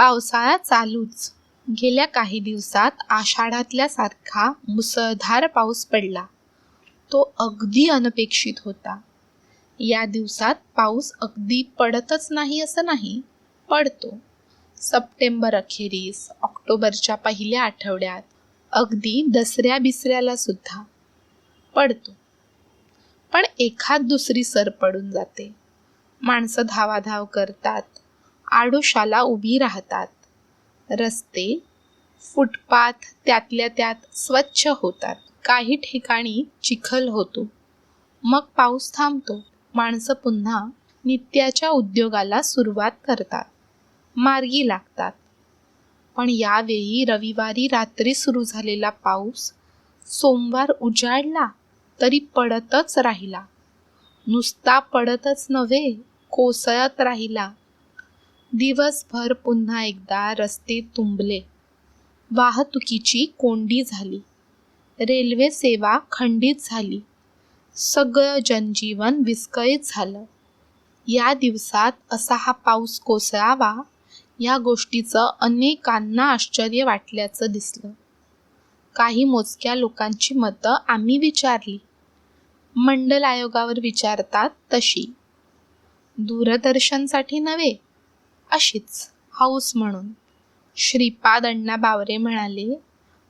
पावसाळा चालूच. गेल्या काही दिवसात आषाढातल्या सारखा मुसळधार पाऊस पडला. तो अगदी अनपेक्षित होता. या दिवसात पाऊस अगदी पडतच नाही असं नाही पडतो. सप्टेंबर अखेरीस ऑक्टोबरच्या पहिल्या आठवड्यात अगदी दसऱ्या बिसऱ्याला सुद्धा पडतो. पण एखाद दुसरी सर पडून जाते. माणसं धावाधाव करतात. आडोशाला उभी राहतात. रस्ते फुटपाथ त्यातल्या त्यात स्वच्छ होतात. काही ठिकाणी चिखल होतो. मग पाऊस थांबतो. माणसं पुन्हा नित्याच्या उद्योगाला सुरुवात करतात. मार्गी लागतात. पण यावेळी रविवारी रात्री सुरू झालेला पाऊस सोमवार उजाडला तरी पडतच राहिला. नुसता पडतच नव्हे कोसळत राहिला. दिवसभर पुन्हा एकदा रस्ते तुंबले. वाहतुकीची कोंडी झाली. रेल्वे सेवा खंडित झाली. सगळं जनजीवन विस्कळीत झालं. या दिवसात असा हा पाऊस कोसळावा या गोष्टीचं अनेकांना आश्चर्य वाटल्याचं दिसलं. काही मोजक्या लोकांची मतं आम्ही विचारली. मंडल आयोगावर विचारतात तशी. दूरदर्शनसाठी नव्हे अशीच हाऊस म्हणून. श्रीपाद अण्णा बावरे म्हणाले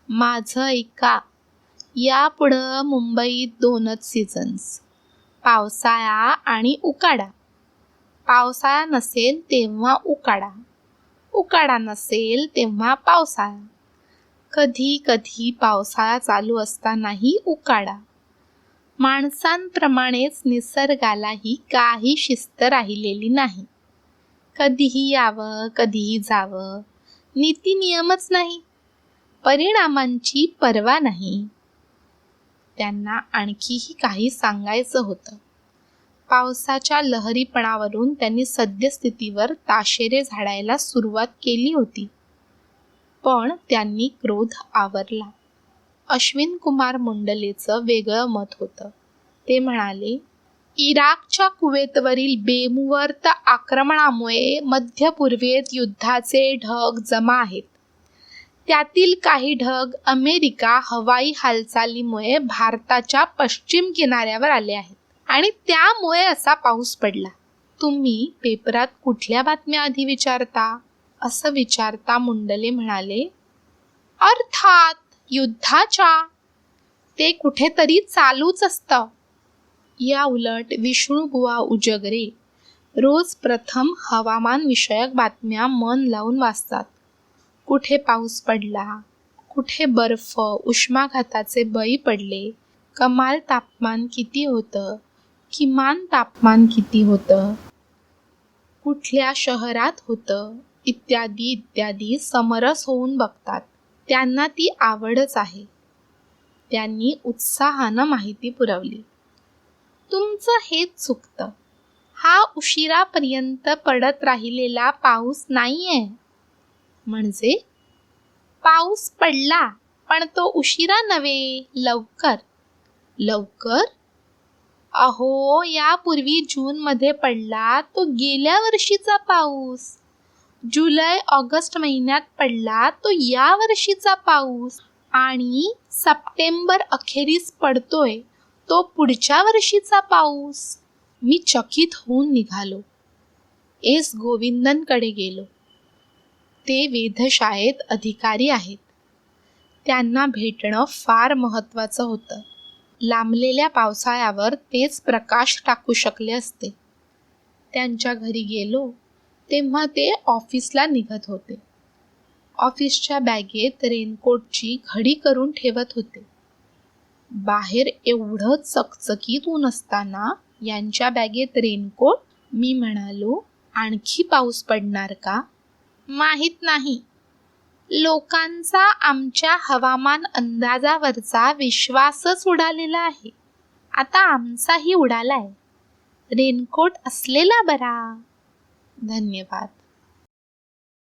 माझं ऐका यापुढं मुंबईत दोनच सीझन्स पावसाळा आणि उकाडा. पावसाळा नसेल तेव्हा उकाडा उकाडा नसेल तेव्हा पावसाळा. कधी कधी पावसाळा चालू असतानाही उकाडा. माणसांप्रमाणेच निसर्गालाही काही शिस्त राहिलेली नाही. कधीही यावं कधीही जावं. नीती नियमच नाही. परिणामांची पर्वा नाही. त्यांना आणखीही काही सांगायचं होतं. पावसाच्या लहरीपणावरून त्यांनी सद्यस्थितीवर ताशेरे झाडायला सुरुवात केली होती. पण त्यांनी क्रोध आवरला. अश्विन कुमार मुंडलेचं वेगळं मत होतं. ते म्हणाले इराकच्या कुवेतवरील बेमुवर्त आक्रमणामुळे मध्य पूर्वेत युद्धाचे ढग जमा आहेत. त्यातील काही ढग अमेरिका हवाई हालचालीमुळे भारताच्या पश्चिम किनाऱ्यावर आले आहेत आणि त्यामुळे असा पाऊस पडला. तुम्ही पेपरात कुठल्या बातम्या आधी विचारता? असं विचारता मुंडले म्हणाले अर्थात युद्धाच्या. ते कुठेतरी चालूच असतं. या उलट विष्णुबुवा उजगरे. रोज प्रथम हवामान विषयक बातम्या मन लावून वाचतात. कुठे पाऊस पडला? कुठे बर्फ उष्माघाताचे बळी पडले? कमाल तापमान किती होतं? किमान तापमान किती होतं? कुठल्या शहरात होतं? इत्यादी इत्यादी समरस होऊन बघतात. त्यांना ती आवडच आहे. त्यांनी उत्साहानं माहिती पुरवली. तुमचं हेच चुकतं. हा उशिरापर्यंत पडत राहिलेला पाऊस नाहीये. म्हणजे? पाऊस पडला पण तो उशिरा नव्हे लवकर. लवकर? अहो यापूर्वी जूनमध्ये पडला तो गेल्या वर्षीचा पाऊस. जुलै ऑगस्ट महिन्यात पडला तो या वर्षीचा पाऊस. आणि सप्टेंबर अखेरीस पडतोय. तो पुढच्या वर्षीचा पाऊस. मी चकित होऊन निघालो. एस. गोविंदनकडे गेलो. ते वेधशाळेत अधिकारी आहेत. त्यांना भेटणं फार महत्त्वाचं होतं. लांबलेल्या पावसाळ्यावर तेच प्रकाश टाकू शकले असते. त्यांच्या घरी गेलो तेव्हा ते ऑफिसला निघत होते. ऑफिसच्या बॅगेत रेनकोटची घडी करून ठेवत होते. बाहेर एवढं चकचकीत ऊन असताना यांच्या बॅगेत रेनकोट मी म्हणालो आणखी पाऊस पडणार का? माहीत नाही. लोकांचा आमच्या हवामान अंदाजावरचा विश्वासच उडालेला आहे. आता आमचाही उडालाय. रेनकोट असलेला बरा. धन्यवाद.